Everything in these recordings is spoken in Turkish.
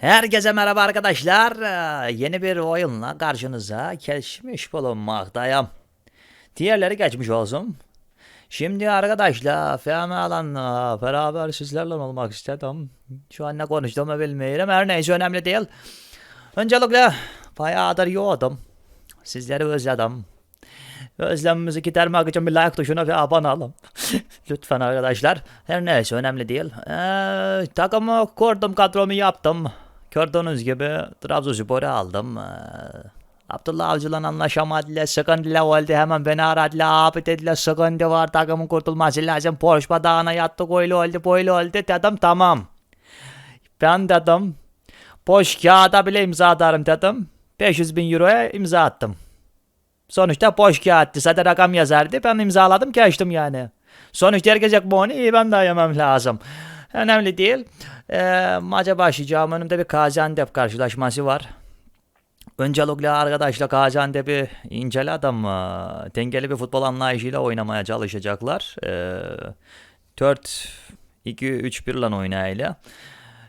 Herkese merhaba arkadaşlar. Ee, Yeni bir oyunla karşınıza geçmiş bulunmaktayım. Diğerleri geçmiş olsun. Şimdi arkadaşlar Fehmi Alan'la beraber sizlerle olmak istedim. Şu an ne konuştuğumu bilmiyorum. Her neyse önemli değil. Öncelikle bayağıdır yoğdum. Sizleri özledim. Özlemimizi gidermek için bir like tuşuna ve abone olun. Lütfen arkadaşlar. Her neyse önemli değil. Ee, takımı kurdum kadromu yaptım. Gördüğünüz gibi Trabzonspor'u aldım. Ee, Abdullah Avcı'la anlaşamadılar. Sıkıntılı oldu. Hemen beni aradılar. Abi dediler sıkıntı var. Takımın kurtulması lazım. Porsche dağına yattık. Öyle oldu böyle oldu. Dedim tamam. Ben dedim. Boş kağıda bile imza atarım dedim. 500 bin euroya imza attım. Sonuçta boş kağıttı. Zaten rakam yazardı. Ben imzaladım geçtim yani. Sonuçta herkes bunu iyi ben de yemem lazım. Önemli değil. Ee, maça başlayacağım. Önümde bir Gaziantep karşılaşması var. Öncelikle arkadaşlar Gaziantep'i inceledim. Ee, Dengeli bir futbol anlayışıyla oynamaya çalışacaklar. Ee, 4-2-3-1 ile oynayla.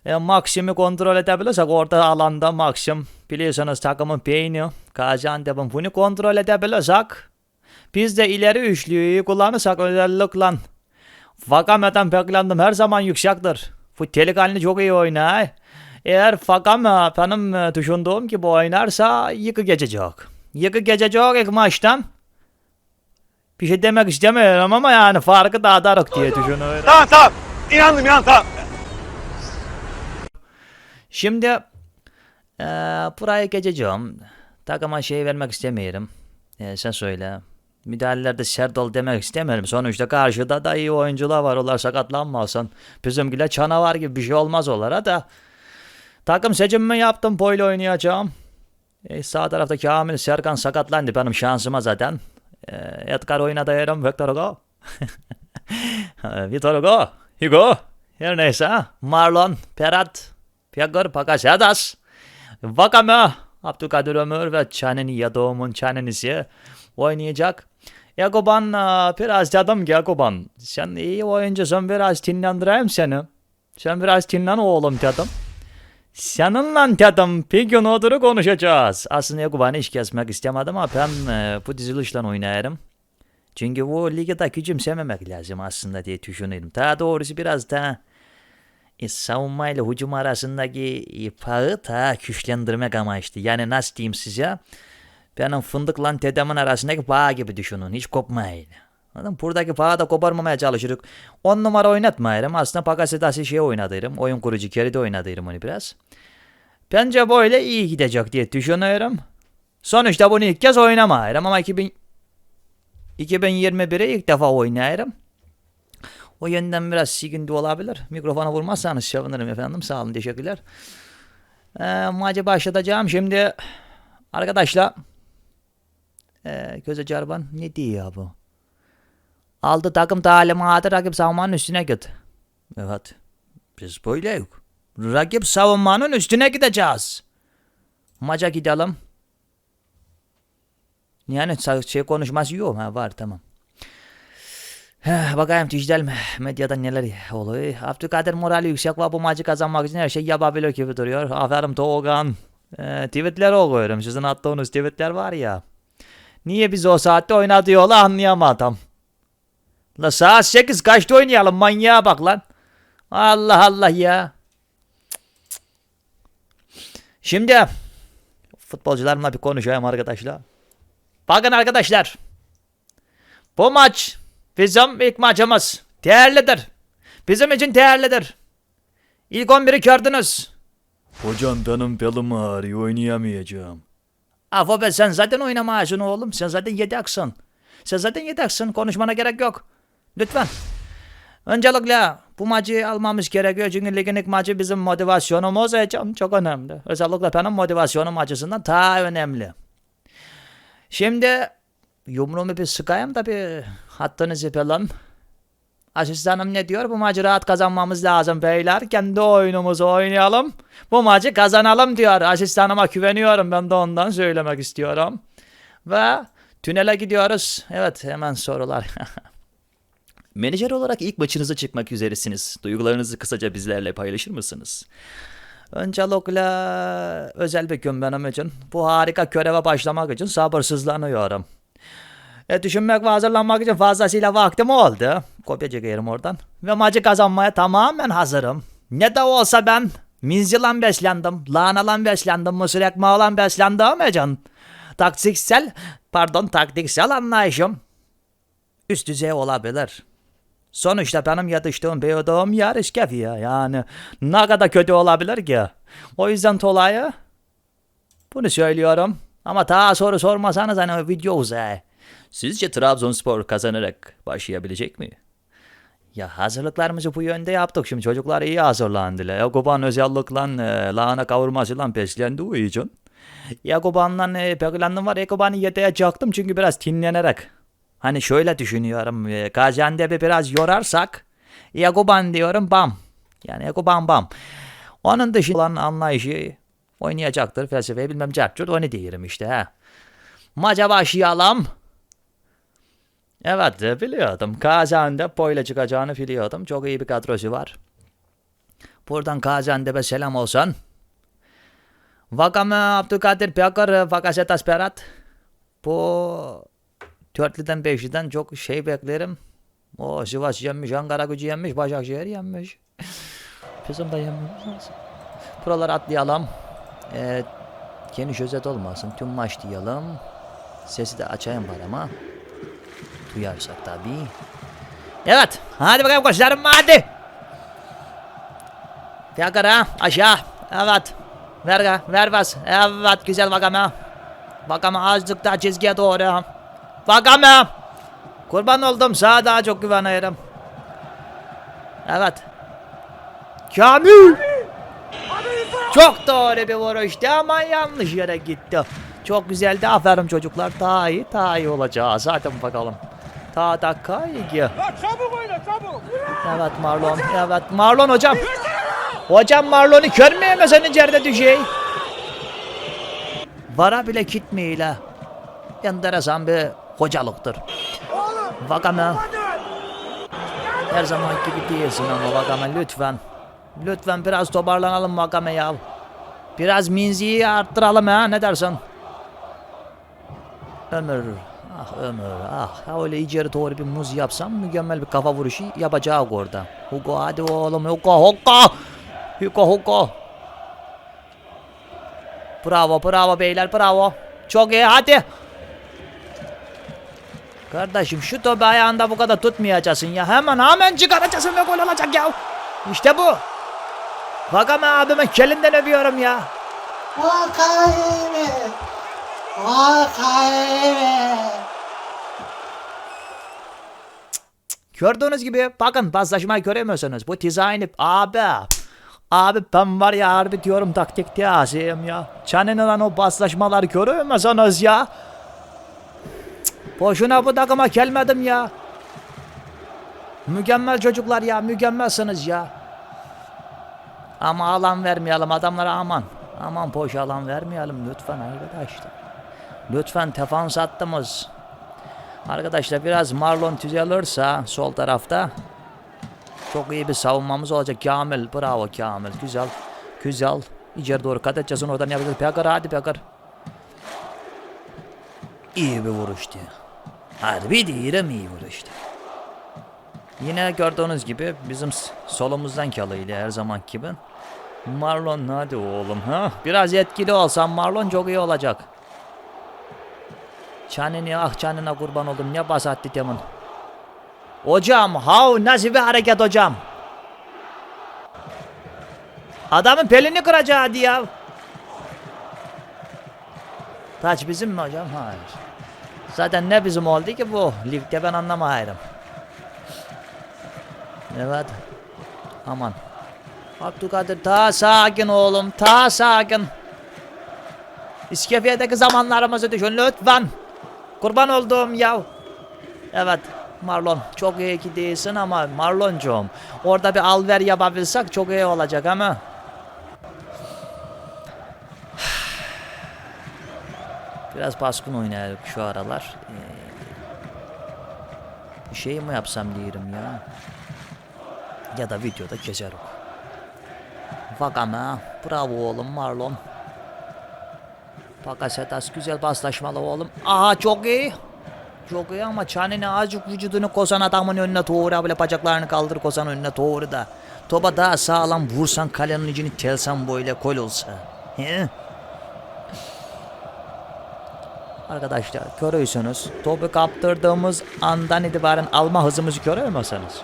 E, Maksim'i kontrol edebilirsek orta alanda Maksim biliyorsunuz takımın beyni Gaziantep'in bunu kontrol edebilirsek biz de ileri üçlüyü kullanırsak özellikle Fakame'den beklendim her zaman yüksektir. Bu delikanlı çok iyi oynar. Eğer Fakame benim e, düşündüğüm gibi oynarsa yıkı geçecek. Yıkı geçecek ilk maçtan. Bir şey demek istemiyorum ama yani farkı da atarık diye düşünüyorum. Tamam tamam. İnandım inandım tamam. Şimdi eee buraya geçeceğim. Takıma şey vermek istemiyorum. Eee, sen söyle. Müdahalelerde sert ol demek istemiyorum. Sonuçta karşıda da iyi oyuncular var. Onlar sakatlanmasın. Bizimkiler canavar gibi bir şey olmaz onlara da. Takım seçimimi yaptım. Boyla oynayacağım. E, sağ tarafta Kamil Serkan sakatlandı. Benim şansıma zaten. E, Edgar oynadı yerim. Victor Hugo. Victor Hugo. Hugo. Her neyse. Marlon. Perat. Piyagor Pakasadas. Vakame. Abdülkadir Ömür ve Çaneni Yadom'un Çanenisi oynayacak. Yakuban e, biraz dedim ki Yakuban sen iyi oyuncusun biraz dinlendireyim seni. Sen biraz dinlen oğlum dedim. Seninle dedim bir gün oturup konuşacağız. Aslında Yakuban'ı iş kesmek istemedim ama ben e, bu dizilişle oynarım. Çünkü bu ligi de küçümsememek lazım aslında diye düşünüyorum. Daha doğrusu biraz da e, savunma ile hücum arasındaki e, bağı da güçlendirmek amaçlı. Yani nasıl diyeyim size? Benim fındıkla dedemin arasındaki bağ gibi düşünün. Hiç kopmayın. Anladın? Buradaki bağı da koparmamaya çalışırız. 10 numara oynatmayırım. Aslında Pakasetasi şey oynadırım. Oyun kurucu keride oynadırım onu biraz. Bence böyle iyi gidecek diye düşünüyorum. Sonuçta bunu ilk kez oynamayırım ama 2000 2021'e ilk defa oynayırım. O yönden biraz sıkıntı olabilir. Mikrofona vurmazsanız sevinirim efendim. Sağ olun teşekkürler. Ee, maçı başlatacağım şimdi. Arkadaşlar. Ee, çarpan ne diyor ya bu? Aldı takım talimatı rakip savunmanın üstüne git. Evet. Biz böyle yok. Rakip savunmanın üstüne gideceğiz. Maça gidelim. Yani şey konuşması yok. Ha var tamam. Bakayım dijital medyada neler oluyor. Abdülkadir morali yüksek ve bu maçı kazanmak için her şey yapabilir gibi duruyor. Aferin Doğukan. Ee, tweetler okuyorum. Sizin attığınız tweetler var ya. Niye biz o saatte oynatıyorlar anlayamadım. La saat 8 kaçta oynayalım manyağa bak lan. Allah Allah ya. Şimdi futbolcularımla bir konuşayım arkadaşlar. Bakın arkadaşlar. Bu maç bizim ilk maçımız. Değerlidir. Bizim için değerlidir. İlk 11'i gördünüz. Hocam benim belim ağrıyor oynayamayacağım. Afo be sen zaten oynamıyorsun oğlum. Sen zaten yedeksin. Sen zaten yedeksin. Konuşmana gerek yok. Lütfen. Öncelikle bu maçı almamız gerekiyor. Çünkü ligin ilk maçı bizim motivasyonumuz için çok önemli. Özellikle benim motivasyonum açısından daha önemli. Şimdi yumruğumu bir sıkayım da bir hattınızı falan. Asistanım ne diyor? Bu maçı rahat kazanmamız lazım beyler. Kendi oyunumuzu oynayalım. Bu maçı kazanalım diyor. Asistanıma güveniyorum. Ben de ondan söylemek istiyorum. Ve tünele gidiyoruz. Evet hemen sorular. Menajer olarak ilk maçınıza çıkmak üzeresiniz. Duygularınızı kısaca bizlerle paylaşır mısınız? Öncelikle özel bir gün benim için. Bu harika göreve başlamak için sabırsızlanıyorum. E, düşünmek ve hazırlanmak için fazlasıyla vaktim oldu. Kopya çekerim oradan. Ve maçı kazanmaya tamamen hazırım. Ne de olsa ben minzilan beslendim, lahanalan beslendim, mısır ekmeğiyle beslendim için. Taktiksel, pardon taktiksel anlayışım üst düzey olabilir. Sonuçta benim yetiştiğim büyüdüğüm yer İskefye yani ne kadar kötü olabilir ki? O yüzden dolayı bunu söylüyorum. Ama daha soru sormasanız hani video uzay. Sizce Trabzonspor kazanarak başlayabilecek mi? Ya hazırlıklarımızı bu yönde yaptık. Şimdi çocuklar iyi hazırlandılar. Yakuban özellikle e, lahana kavurmasıyla beslendiği için. Yakuban'la e, beklendim var. Yakuban'ı yedeğe çaktım çünkü biraz dinlenerek. Hani şöyle düşünüyorum. E, Gaziantep'i biraz yorarsak Yakuban diyorum bam. Yani Yakuban bam. Onun dışında olan anlayışı oynayacaktır. Felsefeyi bilmem cartçut onu diyelim işte. He. Maça başlayalım. Evet e, biliyordum. Gaziantep böyle çıkacağını biliyordum. Çok iyi bir kadrosu var. Buradan Gaziantep'e selam olsun. Vakame Abdülkadir Bekir, Vakasetas Berat. Bu dörtlüden beşliden çok şey beklerim. O Sivas yenmiş, Ankara gücü yenmiş, Başakşehir yenmiş. Bizim de yenmemiz lazım. Buraları atlayalım. Ee, geniş özet olmasın. Tüm maç diyelim. Sesi de açayım var ama. Duyarsak tabii. Evet. Hadi bakalım koçlarım hadi. Yakar ha aşağı. Evet. Ver ver bas. Evet güzel Vakame. Vakame azıcık daha çizgiye doğru. Vakame. Kurban oldum sağa daha çok güveniyorum. Evet. Kamil. Çok doğru bir vuruştu ama yanlış yere gitti. Çok güzeldi. Aferin çocuklar. Daha iyi, daha iyi olacağız. Zaten bakalım. Ta dakika. Ya çabuk oyna çabuk. Evet Marlon. Evet Marlon hocam. Hocam Marlon'u görmeyemezsen içeride düşey. Vara bile gitmeyle. Enteresan bir hocalıktır. Vakame. Her zaman gibi değilsin ama Vakame lütfen. Lütfen biraz toparlanalım Vakame ya. Biraz minziyi arttıralım ha ne dersin? Ömür. Ah Ömür ah. Ha öyle içeri doğru bir muz yapsam mükemmel bir kafa vuruşu yapacak orada. Hugo hadi oğlum Hugo Hugo. Hugo Hugo. Bravo bravo beyler bravo. Çok iyi hadi. Kardeşim şu topu ayağında bu kadar tutmayacaksın ya. Hemen hemen çıkaracaksın ve gol olacak ya. İşte bu. Vakame abimin kelinden öpüyorum ya. Vakayeme. Vakayeme. Gördüğünüz gibi bakın paslaşmayı göremiyorsunuz. Bu dizaynı abi. Abi ben var ya harbi diyorum taktikte aziyim ya. Çanin olan o paslaşmaları görüyor musunuz ya? Cık, Boşuna bu takıma gelmedim ya. Mükemmel çocuklar ya mükemmelsiniz ya. Ama alan vermeyelim adamlara aman. Aman boş alan vermeyelim lütfen arkadaşlar. Lütfen defans attığımız Arkadaşlar biraz Marlon düzelirse sol tarafta çok iyi bir savunmamız olacak. Kamil bravo Kamil güzel güzel. İçeri doğru kat edeceğiz oradan yapacağız. Pekar hadi Pekar. İyi bir vuruştu. Harbi diyelim iyi vuruştu. Yine gördüğünüz gibi bizim solumuzdan kalıydı her zaman gibi. Marlon hadi oğlum ha. Biraz etkili olsan Marlon çok iyi olacak. Çanini ah çanına kurban oldum ne basattı demin. Hocam hav nasıl bir hareket hocam. Adamın pelini kıracaktı ya. Taç bizim mi hocam? Hayır. Zaten ne bizim oldu ki bu? Ligde ben anlamayırım. Evet. Aman. Abdülkadir ta sakin oğlum ta sakin. İskefiyedeki zamanlarımızı düşün lütfen. Kurban olduğum ya. Evet Marlon çok iyi ki değilsin ama Marloncuğum orada bir al ver yapabilsek çok iyi olacak ama. Biraz baskın oynayalım şu aralar. Ee, bir şey mi yapsam diyorum ya. Ya da videoda keserim. Vakame. Bravo oğlum Marlon. Bakasetas güzel paslaşmalı oğlum. Aha çok iyi. Çok iyi ama Çanini azıcık vücudunu kosan adamın önüne doğru böyle bacaklarını kaldır kosan önüne doğru da. Topa daha sağlam vursan kalenin içini telsen böyle gol olsa. He? Arkadaşlar görüyorsunuz topu kaptırdığımız andan itibaren alma hızımızı görüyor musunuz?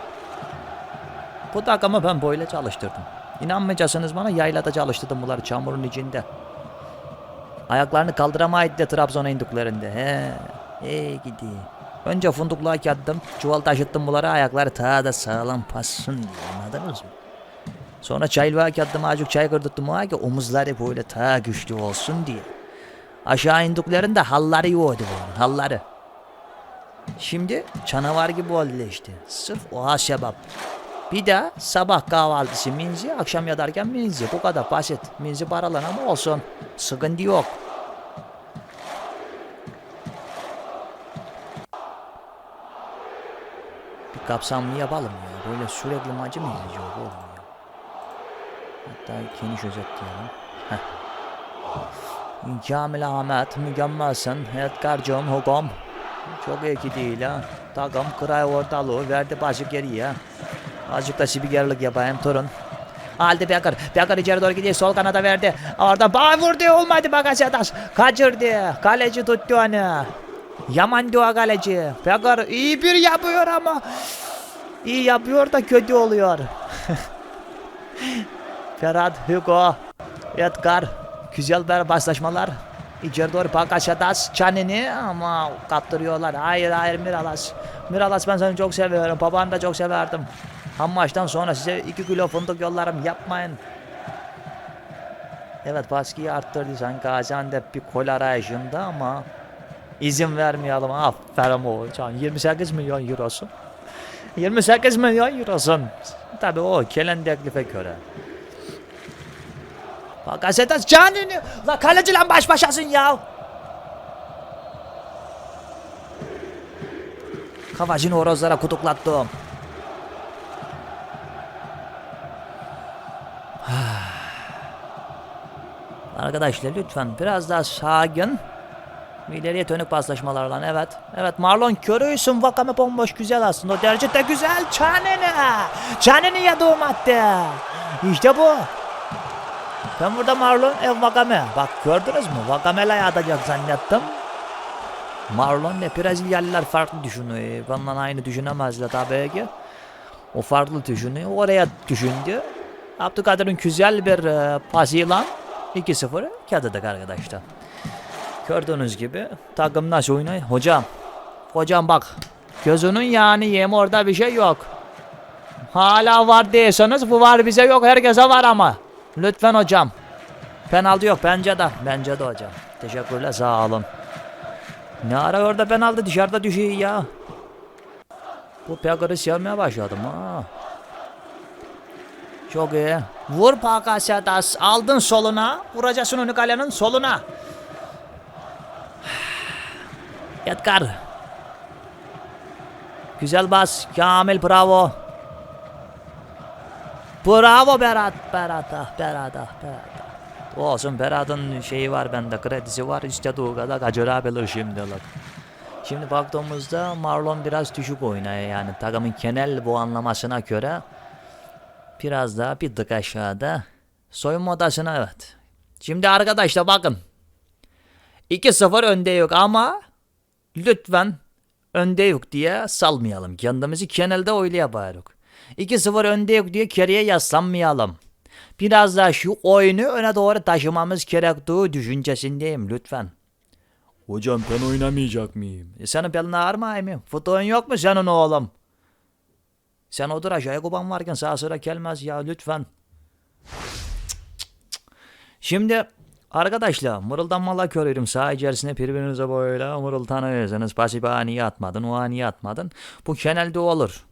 Bu takımı ben böyle çalıştırdım. İnanmayacaksınız bana yaylada çalıştırdım bunları çamurun içinde. Ayaklarını kaldıramaydı de Trabzon'a indiklerinde. He. He gidi. Önce fundukluğa yattım. Çuval taşıttım bunlara ayakları ta da sağlam bassın diye anladınız mı? Sonra çaylığa yattım azıcık çay kırdırttım ona ki omuzları böyle ta güçlü olsun diye. Aşağı indiklerinde halları yoğdu bunun halları. Şimdi canavar gibi oldu işte. Sırf o sebep. Bir de sabah kahvaltısı minzi, akşam yatarken minzi. Bu kadar basit. Minzi paralan ama olsun. Sıkıntı yok. Bir kapsamlı yapalım ya. Böyle sürekli maçı mı izleyeceğiz oğlum ya? Hatta geniş özetleyelim. Heh. Kamil Ahmet, mükemmelsin. Edgar'cığım, hukum. Çok iyi değil ha. Takım kıray ortalığı verdi başı geriye. Azıcık da spikerlik yapayım torun. Aldı Bekir. Bekir içeri doğru gidiyor. Sol kanada verdi. Orada bağ vurdu. Olmadı Bakasetas. Kaçırdı. Kaleci tuttu onu. Yaman diyor kaleci. Bekir iyi bir yapıyor ama. iyi yapıyor da kötü oluyor. Ferhat, Hugo, Edgar. Güzel bir paslaşmalar. İçeri doğru Bakasetas, Çanini ama kaptırıyorlar. Hayır hayır Miralas. Miralas ben seni çok seviyorum. Babanı da çok severdim. Ham maçtan sonra size 2 kilo fındık yollarım yapmayın. Evet baskıyı arttırdı sanki Gaziantep bir gol arayışında ama izin vermeyelim. Aferin o. Can 28 milyon eurosu. 28 milyon eurosun. Tabi o gelen teklife göre. Bak gazetes canını. La kaleci lan baş başasın ya. Kavacını horozlara kutuklattım. Arkadaşlar lütfen biraz daha sakin. İleriye dönük paslaşmalarla evet. Evet Marlon körüysün Vakame bomboş güzel aslında. O derece de güzel. Çaneni. Çaneni yadığım attı. İşte bu. Ben burada Marlon ev Vakame. Bak gördünüz mü? Vakame'le atacak zannettim. Marlon ne Brezilyalılar farklı düşünüyor. Benden aynı düşünemezler tabii ki. O farklı düşünüyor. Oraya düşündü. Abdülkadir'in güzel bir e, pasıyla 2-0 kağıdık arkadaşlar. Gördüğünüz gibi takım nasıl oynuyor? Hocam. Hocam bak. Gözünün yani yemi orada bir şey yok. Hala var diyorsanız bu var bize yok. Herkese var ama. Lütfen hocam. Penaltı yok bence de. Bence de hocam. Teşekkürler sağ olun. Ne ara orada penaltı dışarıda düşüyor ya. Bu Pegar'ı sevmeye başladım ha. Çok iyi. Vur Pakasetas. Aldın soluna. Vuracaksın onu kalenin soluna. Edgar. Güzel bas. Kamil bravo. Bravo Berat. Berat ah Berat ah Berat ah. Olsun Berat'ın şeyi var bende kredisi var istediği kadar kaçırabilir şimdilik. Şimdi baktığımızda Marlon biraz düşük oynuyor yani takımın genel bu anlamasına göre biraz daha bir tık aşağıda. Soyunma odasına evet. Şimdi arkadaşlar bakın. 2-0 önde yok ama lütfen önde yok diye salmayalım. Kendimizi genelde öyle yaparız. 2-0 önde yok diye geriye yaslanmayalım. Biraz daha şu oyunu öne doğru taşımamız gerektiği düşüncesindeyim lütfen. Hocam ben oynamayacak mıyım? E senin belin ağrımay mı? Futbolun yok mu senin oğlum? Sen otur aşağıya kuban varken sağa sıra gelmez ya lütfen. Şimdi arkadaşlar mırıldanmalar görüyorum saha içerisinde birbirinize böyle mırıldanıyorsunuz. Pasif niye atmadın o niye atmadın. Bu genelde olur.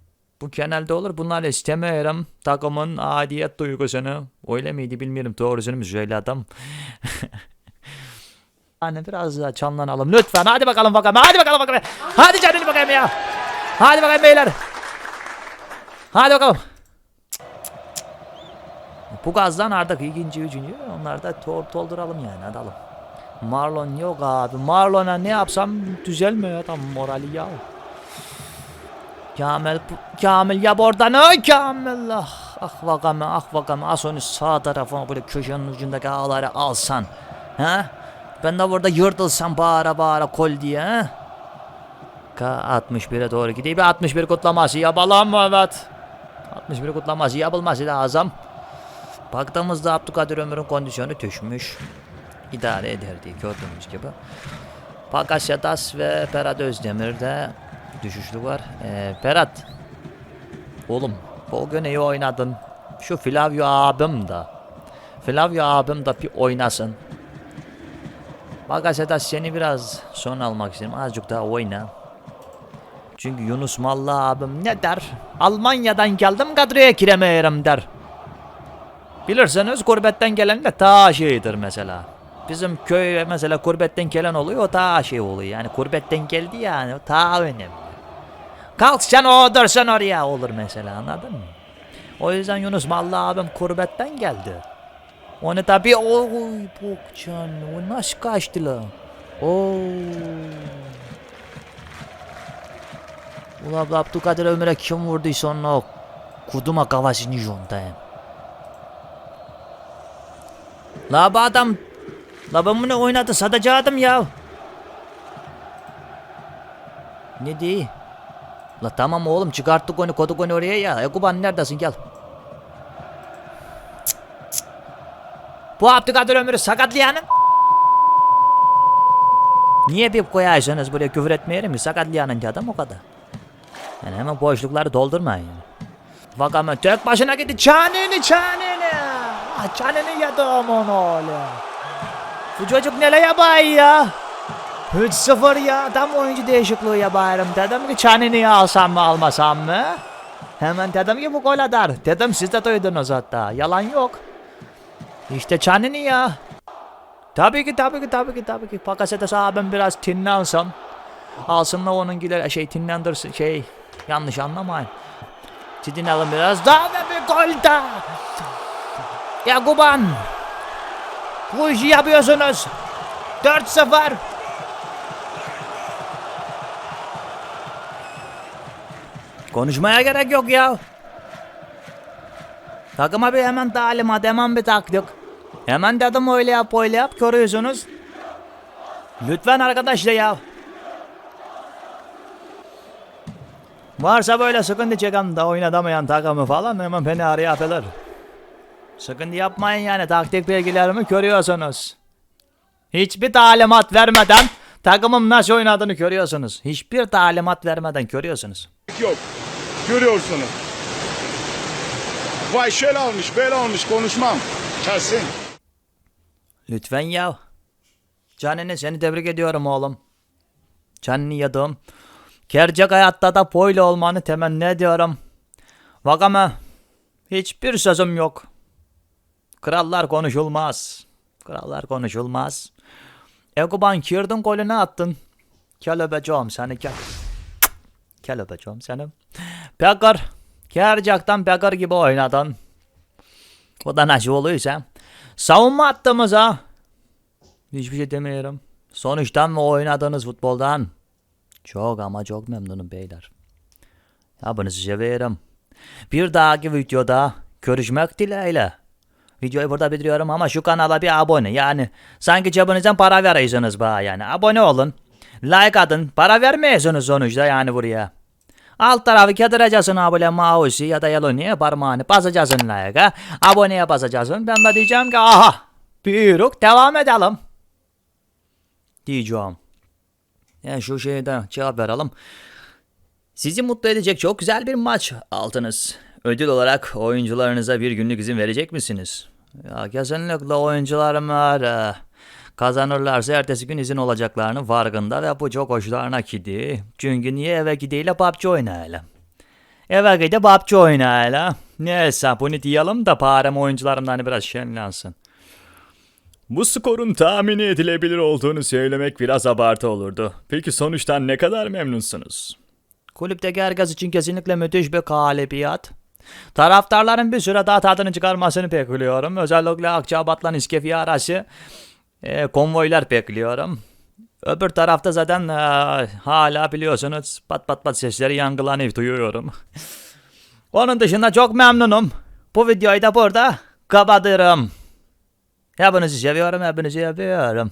Bu genelde olur. Bunları istemiyorum. Takımın adiyet duygusunu. Öyle miydi bilmiyorum. Doğrusunu mu söyledim? Hani biraz daha canlanalım lütfen. Hadi bakalım bakalım. Hadi bakalım bakalım. Hadi canını bakayım ya. Hadi bakalım beyler. Hadi bakalım. Bu gazdan artık ikinci, üçüncü onları da dolduralım yani adalım. Marlon yok abi. Marlon'a ne yapsam düzelmiyor tam morali ya. Kamil, Kamil yap oradan. Ay Kamil. Ah, ah vakame, ah vakame. Az onu sağ tarafına böyle köşenin ucundaki ağları alsan. Ha? Ben de burada yırtılsam bağıra bağıra kol diye. Ha? Ka 61'e doğru gideyim. 61 kutlaması yapalım evet. 61 kutlaması yapılması lazım. Baktığımızda Abdülkadir Ömür'ün kondisyonu düşmüş. İdare ederdi gördüğümüz gibi. Pakasyatas ve Berat Özdemir'de düşüşlük var. Ee, Berat. Oğlum bugün iyi oynadın. Şu Flavio abim de. Flavio abim de bir oynasın. Pakasyatas seni biraz son almak istedim. Azıcık daha oyna. Çünkü Yunus Mallı abim ne der? Almanya'dan geldim kadroya giremeyelim der. Bilirseniz gurbetten gelen de ta şeydir mesela. Bizim köy mesela gurbetten gelen oluyor o ta şey oluyor. Yani gurbetten geldi yani o ta önemli. Kalk sen otursan oraya olur mesela anladın mı? O yüzden Yunus Mallı abim gurbetten geldi. Onu tabi oy bokcan o nasıl kaçtı la? Oo. Ulan Abdülkadir Ömür'e kim vurduysa onun o kuduma kafasını yontayım. La bu adam La ben bunu oynadı satacaktım ya. Ne diye? La tamam oğlum çıkarttık onu koduk onu oraya ya. Ekuban neredesin gel. Cık, cık. Bu Abdülkadir Ömür'ü sakatlayanın Niye bir koyarsınız buraya küfür etmeyelim mi? Sakatlayanın adam o kadar. Yani hemen boşlukları doldurmayın. Bak ama tek başına gitti çaneni çaneni. Ah, çaneni yedim onu öyle. Bu çocuk neler yapar ya? 3-0 ya tam oyuncu değişikliği yaparım. Dedim ki çaneni alsam mı almasam mı? Hemen dedim ki bu gol atar. Dedim siz de duydunuz hatta. Yalan yok. İşte çaneni ya. Tabii ki tabii ki tabii ki tabii ki. Pakasetes abim biraz tinlensin. Alsın da onun gider şey tinlendirsin şey yanlış anlamayın. Tinlenelim biraz daha ve bir gol daha. Yakuban. Bu işi yapıyorsunuz. 4-0. Konuşmaya gerek yok ya. Takıma bir hemen talimat, hemen bir taktik. Hemen dedim öyle yap, öyle yap, görüyorsunuz. Lütfen arkadaşlar ya. Varsa böyle sıkıntı çeken de oynatamayan takımı falan hemen beni arayabilir. Sıkıntı yapmayın yani taktik bilgilerimi görüyorsunuz. Hiçbir talimat vermeden takımım nasıl oynadığını görüyorsunuz. Hiçbir talimat vermeden görüyorsunuz. Yok. Görüyorsunuz. Vay şöyle almış, böyle almış konuşmam. Kesin. Lütfen ya. Canini seni tebrik ediyorum oğlum. Canini yedim. Gerçek hayatta da böyle olmanı temenni ediyorum. Bak ama hiçbir sözüm yok. Krallar konuşulmaz. Krallar konuşulmaz. Ekuban kirdin golünü attın. Gel öpeceğim seni gel. Gel öpeceğim seni. Pekar. Gerçekten Pekar gibi oynadın. O da nasıl oluyorsa. Savunma attığımıza. Hiçbir şey demiyorum. Sonuçtan ve oynadığınız futboldan. Çok ama çok memnunum beyler. Hepinizi severim. Bir dahaki videoda görüşmek dileğiyle. Videoyu burada bitiriyorum ama şu kanala bir abone. Yani sanki cebinizden para veriyorsunuz bana yani. Abone olun. Like atın. Para vermiyorsunuz sonuçta yani buraya. Alt tarafı kedireceksin abone mouse'u ya da yeloniye parmağını basacaksın like'a. Aboneye basacaksın. Ben de diyeceğim ki aha. Büyürük devam edelim. Diyeceğim. Yani şu şeyde cevap verelim. Sizi mutlu edecek çok güzel bir maç aldınız. Ödül olarak oyuncularınıza bir günlük izin verecek misiniz? Ya kesinlikle oyuncularım var. eh, Kazanırlarsa ertesi gün izin olacaklarını farkında ve bu çok hoşlarına gidiyor. Çünkü niye eve gideyle PUBG oynayalım. Eve gidip PUBG oynayalım. Neyse bunu diyelim de param oyuncularımdan biraz şenlensin. Bu skorun tahmin edilebilir olduğunu söylemek biraz abartı olurdu. Peki sonuçtan ne kadar memnunsunuz? Kulüpteki herkes için kesinlikle müthiş bir galibiyet. Taraftarların bir süre daha tadını çıkarmasını bekliyorum. Özellikle Akçabat'la İskefiye arası e, konvoylar bekliyorum. Öbür tarafta zaten e, hala biliyorsunuz pat pat pat sesleri yankılanıp duyuyorum. Onun dışında çok memnunum. Bu videoyu da burada kapatırım. Hepinizi seviyorum, hepinizi yapıyorum.